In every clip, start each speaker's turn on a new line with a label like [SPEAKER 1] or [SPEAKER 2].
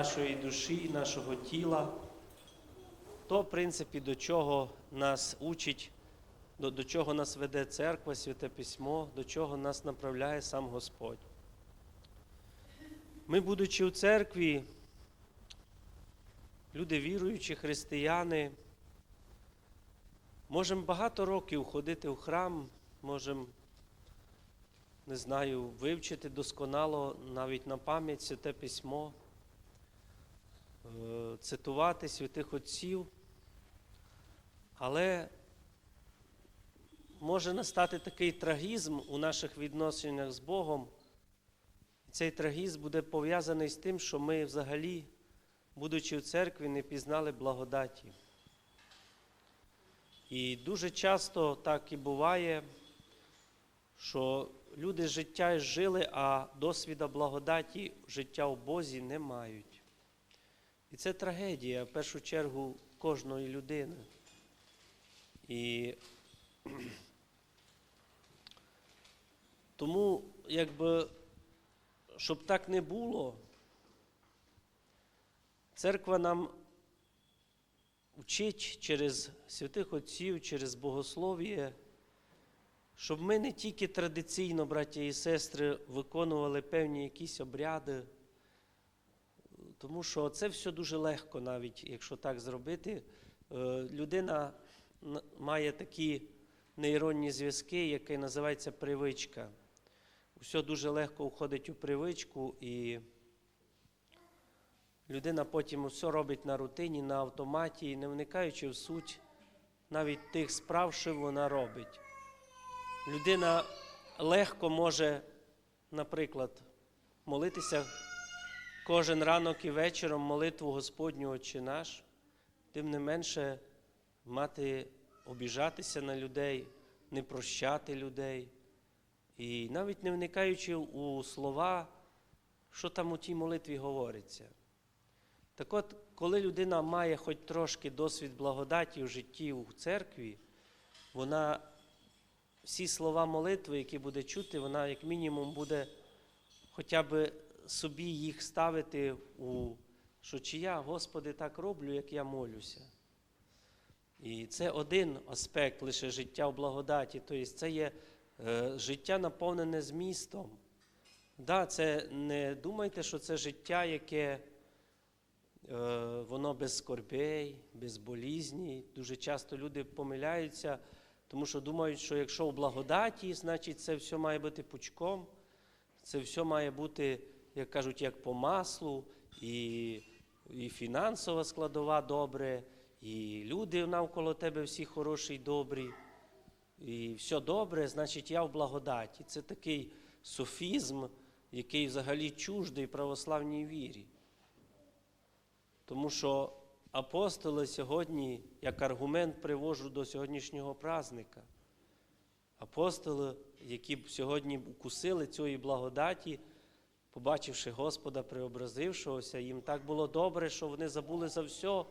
[SPEAKER 1] нашої душі, нашого тіла. То, в принципі, до чого нас учить, до, до чого нас веде церква, святе письмо, до чого нас направляє сам Господь. Ми, будучи у церкві, люди віруючі, християни, можемо багато років ходити в храм, можемо, не знаю, вивчити досконало навіть на пам'ять святе письмо, цитувати святих отців, але може настати такий трагізм у наших відносинах з Богом. Цей трагізм буде пов'язаний з тим, що ми взагалі, будучи в церкві, не пізнали благодаті. І дуже часто так і буває, що люди життя жили, а досвіда благодаті життя в Бозі не мають. І це трагедія, в першу чергу, кожної людини. І тому, якби, щоб так не було, церква нам вчить через святих отців, через богослов'я, щоб ми не тільки традиційно, браті і сестри, виконували певні якісь обряди, тому що це все дуже легко, навіть якщо так зробити. Е, Людина має такі нейронні зв'язки, які називаються привичка. Все дуже легко входить у привичку, і людина потім все робить на рутині, на автоматі, не вникаючи в суть навіть тих справ, що вона робить. Людина легко може, наприклад, молитися кожен ранок і вечором молитву Господню Отче наш, тим не менше мати, обіжатися на людей, не прощати людей. І навіть не вникаючи у слова, що там у тій молитві говориться. Так от, коли людина має хоч трошки досвід благодаті в житті у церкві, вона всі слова молитви, які буде чути, вона як мінімум буде хоча б собі їх ставити у що чи я, Господи, так роблю, як я молюся. І це один аспект лише життя в благодаті, тобто це є е, життя наповнене змістом. Да, це не думайте, що це життя, яке е, воно без скорбей, без болізні. Дуже часто люди помиляються, тому що думають, що якщо в благодаті, значить це все має бути пучком, це все має бути, як кажуть, як по маслу, і, і фінансова складова добре, і люди навколо тебе всі хороші добрі. І все добре, значить, я в благодаті. Це такий софізм, який взагалі чуждий православній вірі. Тому що апостоли сьогодні, як аргумент привожу до сьогоднішнього празника. Апостоли, які б сьогодні вкусили цієї благодаті, побачивши Господа преобразившогося, їм так було добре, що вони забули за все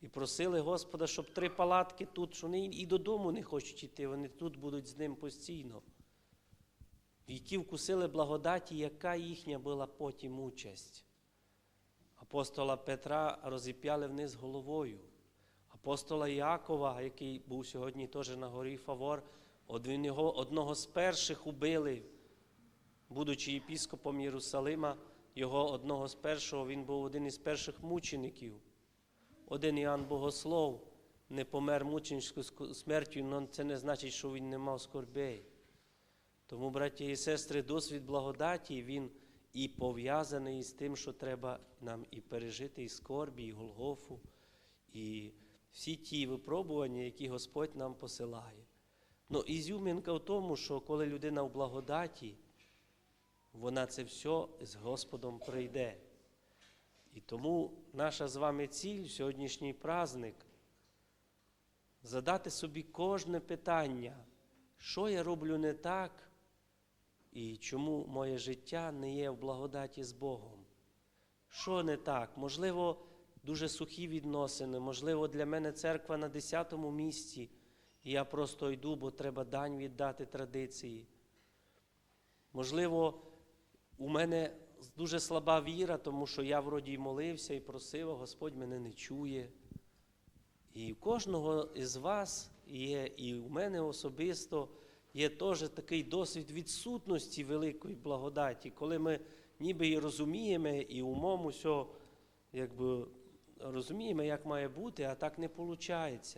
[SPEAKER 1] і просили Господа, щоб три палатки тут, що вони і додому не хочуть йти, вони тут будуть з ним постійно. І ті вкусили благодаті, яка їхня була потім участь. Апостола Петра розіп'яли вниз головою. Апостола Якова, який був сьогодні теж на горі Фавор, одного з перших убили, будучи єпіскопом Єрусалима, його одного з першого, він був один із перших мучеників. Один Іоанн Богослов не помер мученською смертю, але це не значить, що він не мав скорбей. Тому, браті і сестри, досвід благодаті, він і пов'язаний з тим, що треба нам і пережити і скорбі, і Голгофу, і всі ті випробування, які Господь нам посилає. Ну, ізюмінка в тому, що коли людина в благодаті, вона це все з Господом прийде. І тому наша з вами ціль сьогоднішній праздник задати собі кожне питання, що я роблю не так, і чому моє життя не є в благодаті з Богом. Що не так? Можливо, дуже сухі відносини, можливо, для мене церква на 10-му місці, і я просто йду, бо треба дань віддати традиції. Можливо, у мене дуже слаба віра, тому що я вроді й молився і просив, а Господь мене не чує. І у кожного із вас є, і у мене особисто є теж такий досвід відсутності великої благодаті, коли ми ніби і розуміємо, і умом усе якби розуміємо, як має бути, а так не виходить.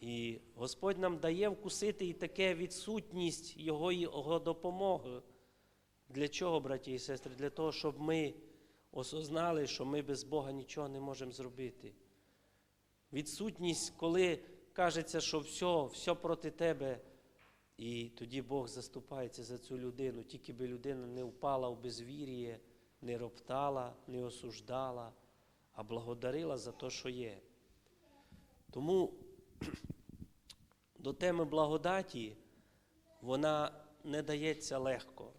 [SPEAKER 1] І Господь нам дає вкусити і таке відсутність Його допомоги. Для чого, браті і сестри? Для того, щоб ми осознали, що ми без Бога нічого не можемо зробити. Відсутність, коли кажеться, що все, все проти тебе, і тоді Бог заступається за цю людину, тільки би людина не впала в безвір'я, не роптала, не осуждала, а благодарила за те, що є. Тому до теми благодаті вона не дається легко.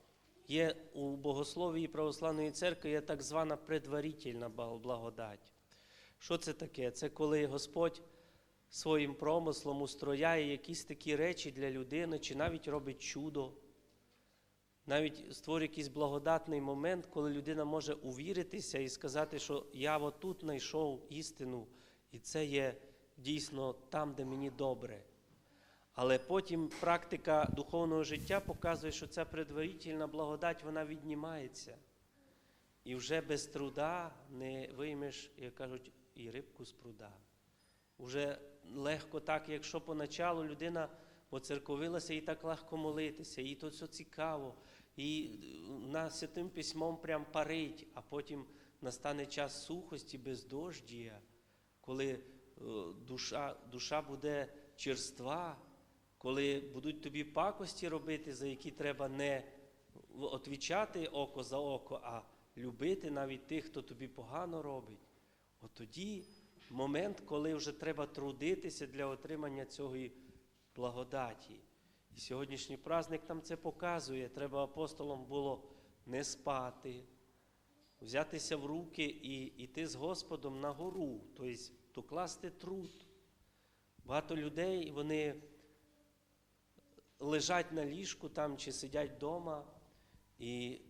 [SPEAKER 1] Є у богословії православної церкви є так звана предварительна благодать. Що це таке? Це коли Господь своїм промислом устрояє якісь такі речі для людини, чи навіть робить чудо, навіть створює якийсь благодатний момент, коли людина може увіритися і сказати, що я отут знайшов істину, і це є дійсно там, де мені добре. Але потім практика духовного життя показує, що ця предварительна благодать вона віднімається. І вже без труда не виймеш, як кажуть, і рибку з пруда. Уже легко так, якщо поначалу людина поцерковилася і так легко молитися, їй то все цікаво, і на святим письмом прям парить, а потім настане час сухості, бездождія, коли е, душа, душа буде черства, коли будуть тобі пакості робити, за які треба не відвічати око за око, а любити навіть тих, хто тобі погано робить. От тоді момент, коли вже треба трудитися для отримання цієї благодаті. І сьогоднішній праздник нам це показує. Треба апостолам було не спати, взятися в руки і йти з Господом на гору, тобто докласти труд. Багато людей вони лежать на ліжку там чи сидять вдома і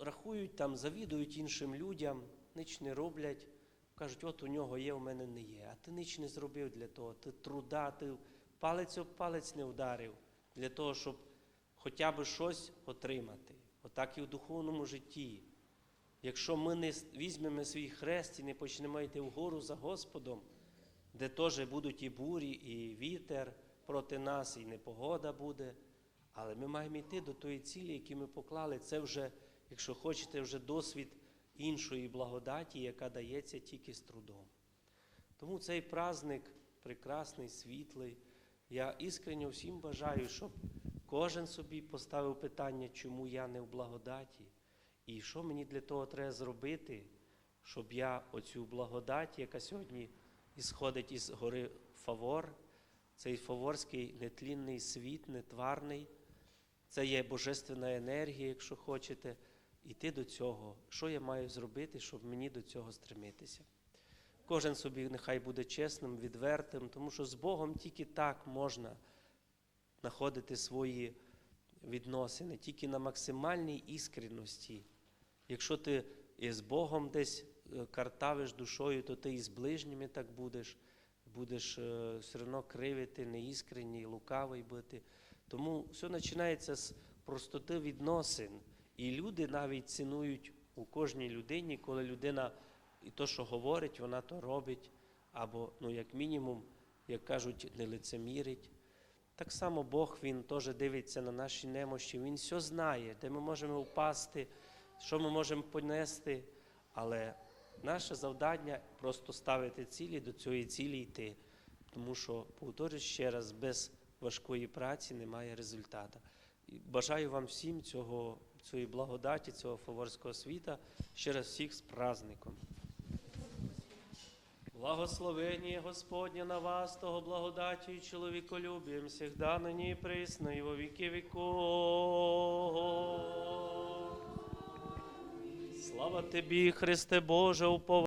[SPEAKER 1] рахують там, завідують іншим людям, ніч не роблять. Кажуть, от у нього є, у мене не є. А ти ніч не зробив для того. Ти труда, ти палець об палець не вдарив для того, щоб хоча б щось отримати. Отак і в духовному житті. Якщо ми не візьмемо свій хрест і не почнемо йти вгору за Господом, де теж будуть і бурі, і вітер проти нас, і непогода буде. Але ми маємо йти до тої цілі, які ми поклали. Це вже, якщо хочете, вже досвід іншої благодаті, яка дається тільки з трудом. Тому цей праздник прекрасний, світлий. Я іскренньо всім бажаю, щоб кожен собі поставив питання, чому я не в благодаті, і що мені для того треба зробити, щоб я оцю благодать, яка сьогодні ісходить із гори Фавор, цей фаворський нетлінний світ, нетварний, це є божественна енергія, якщо хочете, іти до цього. Що я маю зробити, щоб мені до цього стремитися? Кожен собі нехай буде чесним, відвертим, тому що з Богом тільки так можна знаходити свої відносини, тільки на максимальній іскренності. Якщо ти із Богом десь картавиш душою, то ти і з ближніми так будеш, будеш е, все одно кривити, неіскренній, лукавий бути. Тому все починається з простоти відносин. І люди навіть цінують у кожній людині, коли людина і то, що говорить, вона то робить, або, ну, як мінімум, як кажуть, не лицемірить. Так само Бог Він теж дивиться на наші немощі, Він все знає, де ми можемо впасти, що ми можемо понести. Але наше завдання просто ставити цілі, до цієї цілі йти. Тому що, повторюсь ще раз, без важкої праці немає результату. І бажаю вам всім цього, цієї благодаті, цього фаворського світа, ще раз всіх з праздником. Благословення Господня на вас, того благодаті і чоловіколюбієм, всегда нині і присно, і во віки віков. Слава тобі, Христе Боже, уповання.